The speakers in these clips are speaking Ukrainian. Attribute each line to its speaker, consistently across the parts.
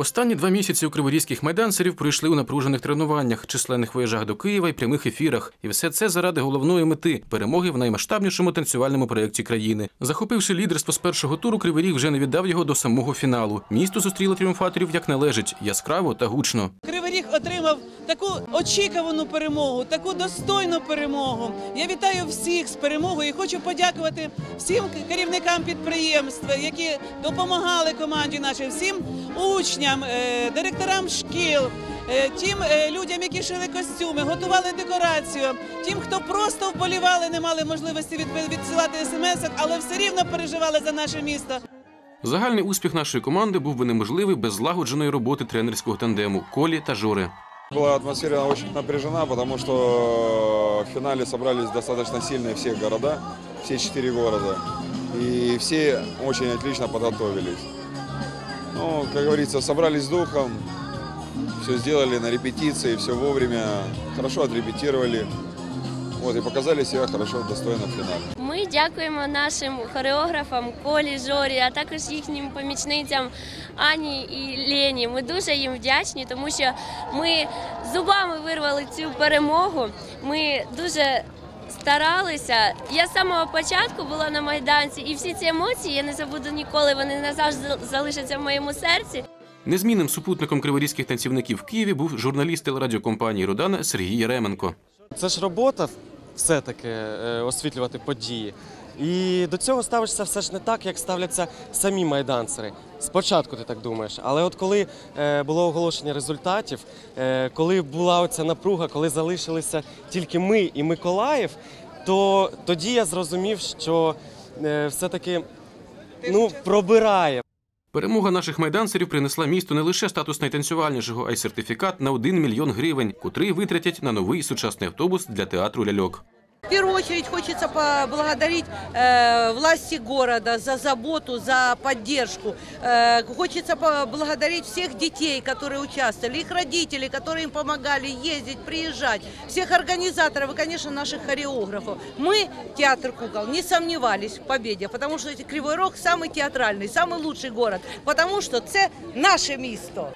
Speaker 1: Останні два місяці у криворізьких майданцерів пройшли у напружених тренуваннях, численних виїжджах до Києва і прямих ефірах. І все це заради головної мети перемоги в наймасштабнішому танцювальному проєкті країни. Захопивши лідерство з першого туру, Кривий вже не віддав його до самого фіналу. Місто зустріло тріумфаторів як належить, яскраво та гучно.
Speaker 2: Кривий Ріг отримав таку очікувану перемогу, таку достойну перемогу. Я вітаю всіх з перемогою і хочу подякувати всім керівникам підприємства, які допомагали команді нашій, всім учням, е, директорам шкіл. е, Тим е, людям, які шили костюми, готували декорацію, тим, хто просто вболівали, не мали можливості відсилати смс, але все рівно переживали за наше місто.
Speaker 1: Загальний успіх нашої команди був би неможливий без злагодженої роботи тренерського тандему Колі та Жори.
Speaker 3: Была атмосфера очень напряжена, потому что в финале собрались достаточно сильные все города, все четыре города. И все очень отлично подготовились. Ну, как говорится, собрались с духом, все сделали на репетиции, все вовремя, хорошо отрепетировали. Вот, и показали себя хорошо, достойно в финале.
Speaker 4: Ми дякуємо нашим хореографам Колі, Жорі, а також їхнім помічницям Ані і Лені. Ми дуже їм вдячні, тому що ми зубами вирвали цю перемогу. Ми дуже старалися. Я з самого початку була на майданці, і всі ці емоції я не забуду ніколи. Вони назавжди залишаться в моєму серці.
Speaker 1: Незмінним супутником криворізьких танцівників в Києві був журналіст телерадіокомпанії Родана Сергій Яременко.
Speaker 5: Це ж робота все-таки е, освітлювати події. І до цього ставишся все ж не так, як ставляться самі майданцери. Спочатку ти так думаєш, але от коли е, було оголошення результатів, е, коли була оця напруга, коли залишилися тільки ми і Миколаїв, то тоді я зрозумів, що все-таки ну, пробирає.
Speaker 1: Перемога наших майданцерів принесла місту не лише статус найтанцювальнішого, а й сертифікат на 1 мільйон гривень, котрий витратять на новий сучасний автобус для театру ляльок.
Speaker 6: В первую очередь хочется поблагодарить э, власти города за заботу, за поддержку. Э, хочется поблагодарить всех детей, которые участвовали, их родителей, которые им помогали ездить, приезжать, всех организаторов и, конечно, наших хореографов. Мы, театр кукол, не сомневались в победе, потому что Кривой Рог самый театральный, самый лучший город, потому что это наше место.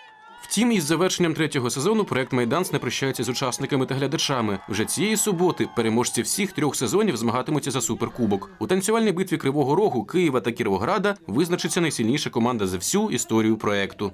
Speaker 1: Втім, із завершенням третього сезону проект Майданс не прощається з учасниками та глядачами. Вже цієї суботи переможці всіх трьох сезонів змагатимуться за суперкубок. У танцювальній битві Кривого Рогу, Києва та Кіровограда визначиться найсильніша команда за всю історію проекту.